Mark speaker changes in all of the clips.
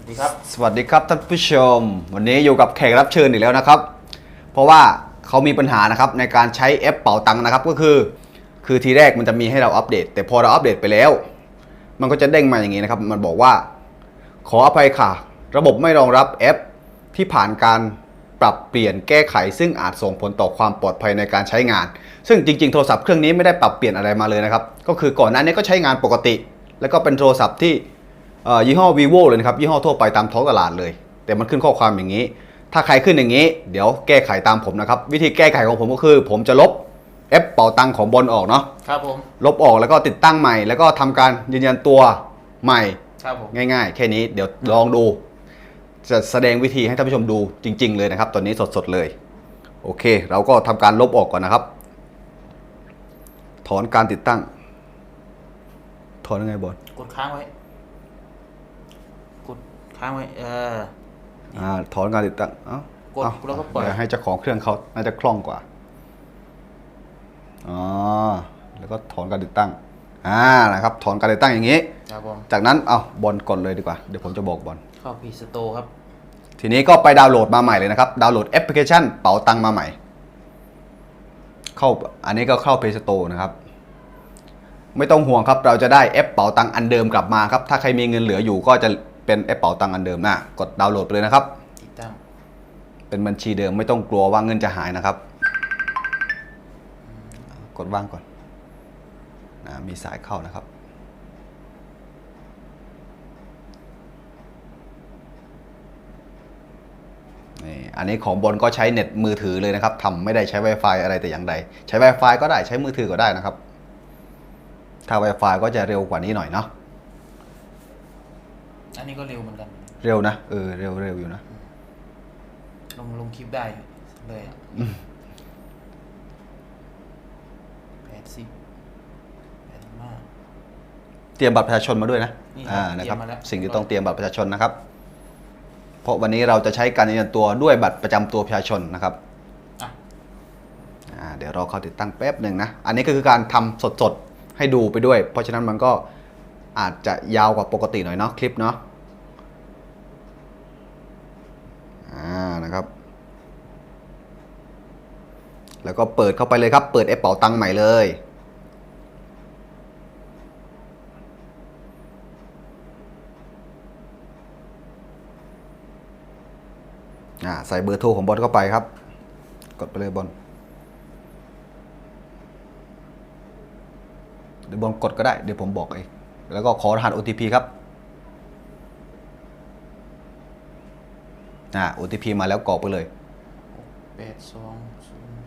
Speaker 1: สวัสดีครับ
Speaker 2: สวัสดีครับท่านผู้ชม วันนี้อยู่กับแขกรับเชิญอีกแล้วนะครับ เพราะว่าเขามีปัญหานะครับในการใช้แอปเป๋าตังค์นะครับก็คือ คือทีแรกมันจะมีให้เราอัปเดต แต่พอเราอัปเดตไปแล้ว มันก็จะเด้งมาอย่างนี้นะครับ มันบอกว่า ขออภัยค่ะ ระบบไม่รองรับแอปที่ผ่านการปรับเปลี่ยนแก้ไข ซึ่งอาจส่งผลต่อความปลอดภัยในการใช้งาน ซึ่งจริง ๆ โทรศัพท์เครื่องนี้ไม่ได้ปรับเปลี่ยนอะไรมาเลยนะครับ ก็คือก่อนหน้านี้ก็ใช้งานปกติ แล้วก็เป็นโทรศัพท์ที่ ยี่ห้อ vivo เลยนะครับยี่ห้อทั่วไปตามท้องตลาดเลย แต่มันขึ้นข้อความอย่างนี้ ถ้าใครขึ้นอย่างนี้ เดี๋ยวแก้ไขตามผมนะครับ วิธีแก้ไขของผมก็คือ ผมจะลบแอปเป่าตังค์ของบนออกเนาะ
Speaker 1: ครับผม
Speaker 2: ลบออกแล้วก็ติดตั้งใหม่ แล้วก็ทำการยืนยันตัวใหม่
Speaker 1: ครับผม
Speaker 2: ง่ายๆ แค่นี้เดี๋ยวลองดู จะแสดงวิธีให้ท่านผู้ชมดูจริง ๆ เลยนะครับ ตอนนี้สดๆเลย โอเค เราก็ทำการลบออกก่อนนะครับ ถอนการติดตั้ง ถอนยังไงบอล
Speaker 1: กดค้างไว้กด ค้างไว้เออ
Speaker 2: อ่าถอนการติดตั้งเอ้าก
Speaker 1: ด
Speaker 2: เอ้า
Speaker 1: แล้วก็ปล่อย
Speaker 2: เดี๋ยวให้เจ้าของเครื่องเขาน่าจะคล่องกว่าอ๋อแล้วก็ถอนการติดตั้งอ่านะครับถอนการติดตั้งอย่างนี้
Speaker 1: ครับผม
Speaker 2: จากนั้นเอาบอลกดเลยดีกว่าเดี๋ยวผมจะบอกบอล
Speaker 1: เข้าพีสโตครับ
Speaker 2: ทีนี้ก็ไปดาวน์โหลดมาใหม่เลยนะครับดาวน์โหลดแอปพลิเคชันเป๋าตังมาใหม่ เข้าอันนี้ก็เข้า Play Store นะครับไม่ต้องห่วงครับ เราจะได้แอปเป๋าตังอันเดิมกลับมาครับ ถ้าใครมีเงินเหลืออยู่ก็จะ เป็นแอปเป๋าตังอันเดิมนะกดดาวน์โหลดไปเลยนะครับ
Speaker 1: ติดตั้ง
Speaker 2: เป็นบัญชีเดิมไม่ต้องกลัวว่าเงินจะหายนะครับ กดว่างก่อนนะมีสายเข้านะครับนี่อันนี้ของบนก็ใช้เน็ตมือถือเลยนะครับทำไม่ได้ใช้ Wi-Fi อะไรแต่อย่างใด ใช้ Wi-Fi ก็ได้ใช้มือถือก็ได้นะครับ ถ้า Wi-Fi ก็จะเร็วกว่านี้หน่อยเนาะ
Speaker 1: อันนี้ก็เร็วเหมือนกัน
Speaker 2: เร็วนะเออเร็วเร็วอยู่นะ
Speaker 1: ลงลงคลิปได้เลยอะแปดสิบแปดสิบห้า
Speaker 2: เตรียมบัตรประชาชนมาด้วยนะ
Speaker 1: นี่ครับ
Speaker 2: อ่านะครับ
Speaker 1: เตรียมมาแล้ว
Speaker 2: สิ่งที่ต้องเตรียมบัตรประชาชนนะครับ เพราะวันนี้เราจะใช้การยืนยันตัวด้วยบัตรประจำตัวประชาชนนะครับ
Speaker 1: อะ
Speaker 2: อ่าเดี๋ยวรอเขาติดตั้งแป๊บหนึ่งนะ อันนี้ก็คือการทำสดๆ ให้ดูไปด้วย เพราะฉะนั้นมันก็อาจจะยาวกว่าปกติหน่อยเนาะคลิปเนาะ แล้วก็เปิดเข้าไปเลยครับ เปิดแอปเป๋าตังค์ใหม่เลย ใส่เบอร์โทรของบอลเข้าไปครับ กดไปเลยบอลเดี๋ยวบอลกดก็ได้ เดี๋ยวผมบอกเอง แล้วก็ขอรหัส OTP ครับอ่า OTP มาแล้วกรอกไปเลย
Speaker 1: 8
Speaker 2: 2 0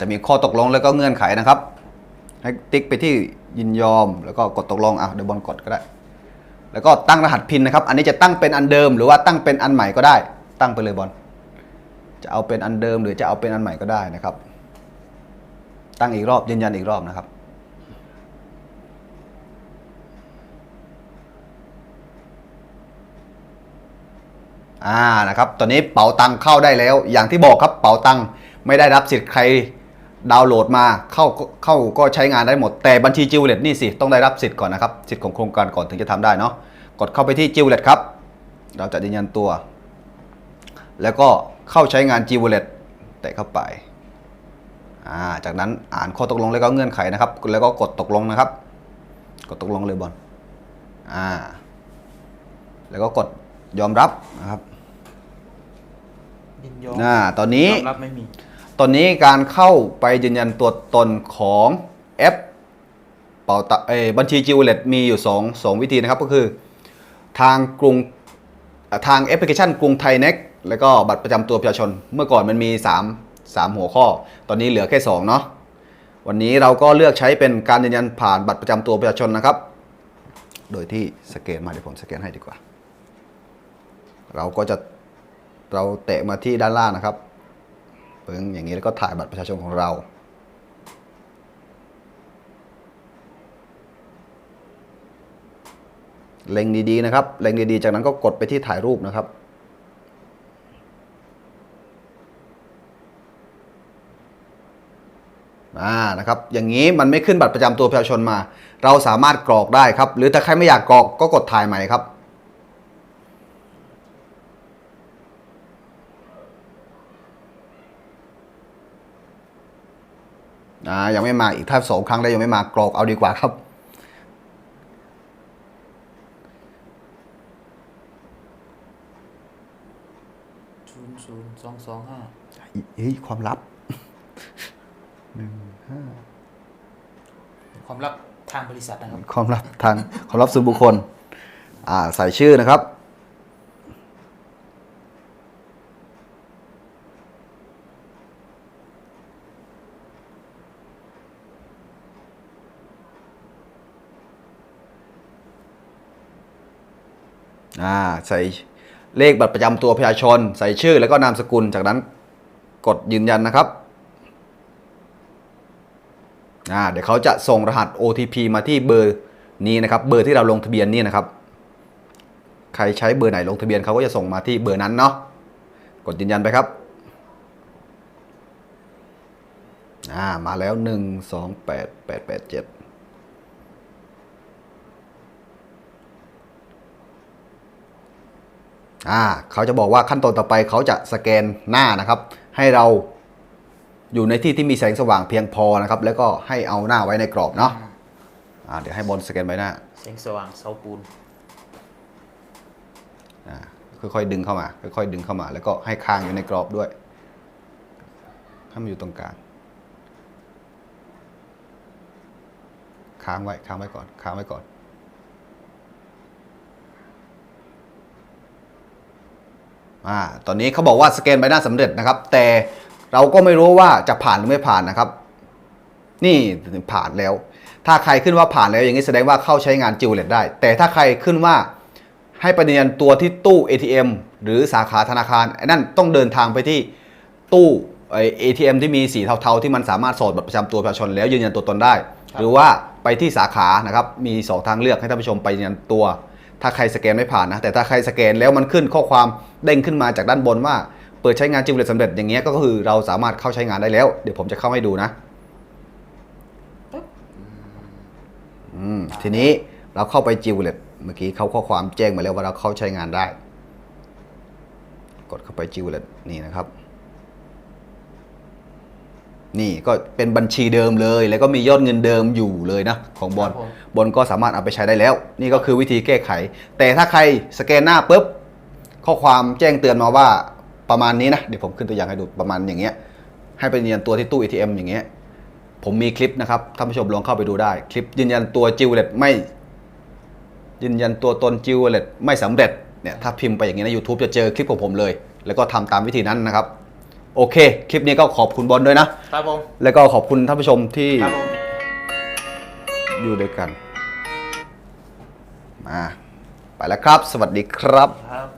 Speaker 2: จะมีข้อตกลงแล้วก็เงื่อนไขนะครับ ให้ติ๊กไปที่ยินยอมแล้วก็กดตกลงอะเดี๋ยวบอลกดก็ได้ แล้วก็ตั้งรหัสพินนะครับ อันนี้จะตั้งเป็นอันเดิม หรือว่าตั้งเป็นอันใหม่ก็ได้ ตั้งไปเลยบอลจะเอาเป็นอันเดิมหรือจะเอาเป็นอันใหม่ก็ได้นะครับ ตั้งอีกรอบยืนยันอีกรอบนะครับอ่านะครับ ตอนนี้เป๋าตังเข้าได้แล้ว อย่างที่บอกครับเป๋าตัง ไม่ได้รับสิทธิ์ใครดาวน์โหลดมาเข้าเข้าก็ใช้งานได้หมด แต่บัญชีจิวเลตนี่สิ ต้องได้รับสิทธิ์ก่อนนะครับ สิทธิ์ของโครงการก่อนถึงจะทำได้เนาะกดเข้าไปที่จิวเลตครับ เราจะยืนยันตัว แล้วก็เข้าใช้งานจิวเลตแตะเข้าไปอ่าจากนั้นอ่านข้อตกลงแล้วก็เงื่อนไขนะครับ แล้วก็กดตกลงนะครับ กดตกลงเลยบอลอ่าแล้วก็กดยอมรับนะครับ
Speaker 1: ยินยอม
Speaker 2: อ่าตอนนี้
Speaker 1: ยอมรับไม่มี
Speaker 2: ตอนนี้การเข้าไปยืนยันตัวตนของแอปเป่าตะเอยบัญชีจิวเลตมีอยู่2 2 วิธีนะครับ ก็คือทางกรุงทางแอปพลิเคชันกรุงไทยเน็กแล้วก็บัตรประจำตัวประชาชน เมื่อก่อนมันมี 3 3 หัวข้อ ตอนนี้เหลือแค่ 2 เนาะวันนี้เราก็เลือกใช้เป็นการยืนยันผ่านบัตรประจำตัวประชาชนนะครับ โดยที่สแกนมาเดี๋ยวผมสแกนให้ดีกว่า เราก็จะเราเตะมาที่ด้านล่างนะครับ ปึ้งอย่างนี้แล้วก็ถ่ายบัตรประชาชนของเรา เล็งดีๆนะครับ เล็งดีๆ จากนั้นก็กดไปที่ถ่ายรูปนะครับ อ่า นะครับ อย่างนี้มันไม่ขึ้นบัตรประจำตัวประชาชนมา เราสามารถกรอกได้ครับ หรือถ้าใครไม่อยากกรอกก็กดถ่ายใหม่ครับ อ่ายังไม่มาอีกถ้าสองครั้งแล้วยังไม่มากรอกเอาดีกว่าครับ
Speaker 1: ศูนย์ศูนย์สองสองห้า
Speaker 2: เฮ้ยความลับ
Speaker 1: ความลับทางบริษัทนะครับ
Speaker 2: ความลับทางความลับส่วนบุคคล อ่าใส่ชื่อนะครับ อ่าใส่เลขบัตรประจำตัวประชาชน ใส่ชื่อแล้วก็นามสกุล จากนั้นกดยืนยันนะครับอ่าเดี๋ยวเขาจะส่งรหัส OTP มาที่เบอร์นี้นะครับ เบอร์ที่เราลงทะเบียนนี่นะครับ ใครใช้เบอร์ไหนลงทะเบียนเขาก็จะส่งมาที่เบอร์นั้นเนาะกดยืนยันไปครับอ่ามาแล้ว 1 2 8 8 8 7 อ่าเขาจะบอกว่าขั้นตอนต่อไปเขาจะสแกนหน้านะครับ ให้เราอยู่ในที่ที่มีแสงสว่างเพียงพอนะครับ แล้วก็ให้เอาหน้าไว้ในกรอบเนาะอ่าเดี๋ยวให้บอลสแกนใบหน้า
Speaker 1: แสงสว่างเสาปูน
Speaker 2: อ่าค่อยๆดึงเข้ามาค่อยๆดึงเข้ามา แล้วก็ให้ค้างอยู่ในกรอบด้วยให้มันอยู่ตรงกลางค้างไว้ค้างไว้ก่อนค้างไว้ก่อน อ่าตอนนี้เขาบอกว่าสแกนใบหน้าสำเร็จนะครับ แต่เราก็ไม่รู้ว่าจะผ่านหรือไม่ผ่านนะครับ นี่ผ่านแล้ว ถ้าใครขึ้นว่าผ่านแล้วอย่างนี้แสดงว่าเข้าใช้งานจิวเลตได้ แต่ถ้าใครขึ้นว่าให้ไปยืนยันตัวที่ตู้ ATM หรือสาขาธนาคารไอ้นั่นต้องเดินทางไปที่ตู้ไอ้ ATM ที่มีสีเทาๆที่มันสามารถสอดบัตรประจำตัวประชาชนแล้วยืนยันตัวตนได้ หรือว่าไปที่สาขานะครับมี 2 ทางเลือกให้ท่านผู้ชมไปยืนยันตัว ถ้าใครสแกนไม่ผ่านนะ แต่ถ้าใครสแกนแล้วมันขึ้นข้อความเด้งขึ้นมาจากด้านบนว่า เปิดใช้งานจิวเลตสำเร็จอย่างเงี้ยก็คือเราสามารถเข้าใช้งานได้แล้ว เดี๋ยวผมจะเข้าให้ดูนะทีนี้เราเข้าไปจิวเลตเมื่อกี้เขาข้อความแจ้งมาแล้วว่าเราเข้าใช้งานได้ กดเข้าไปจิวเลตนี่นะครับ นี่ก็เป็นบัญชีเดิมเลย แล้วก็มียอดเงินเดิมอยู่เลยนะของบอล
Speaker 1: ครับผม
Speaker 2: บอลก็สามารถเอาไปใช้ได้แล้ว นี่ก็คือวิธีแก้ไข แต่ถ้าใครสแกนหน้าปุ๊บข้อความแจ้งเตือนมาว่าประมาณนี้นะ เดี๋ยวผมขึ้นตัวอย่างให้ดูประมาณอย่างเงี้ยให้ไปยืนยันตัวที่ตู้ ATM อย่างเงี้ยผมมีคลิปนะครับท่านผู้ชมลองเข้าไปดูได้ คลิปยืนยันตัวจิวเลตไม่ ยืนยันตัวตนจิวเลตไม่สำเร็จเนี่ยถ้าพิมพ์ไปอย่างนี้ใน YouTube จะเจอคลิปของผมเลย แล้วก็ทำตามวิธีนั้นนะครับ โอเค คลิปนี้ก็ขอบคุณบอลด้วยนะ
Speaker 1: ครับผม
Speaker 2: แล้วก็ขอบคุณท่านผู้ชมที่
Speaker 1: ครับผม
Speaker 2: อยู่ด้วยกัน มา ไปแล้วครับ สวัสดีครับ
Speaker 1: ครับ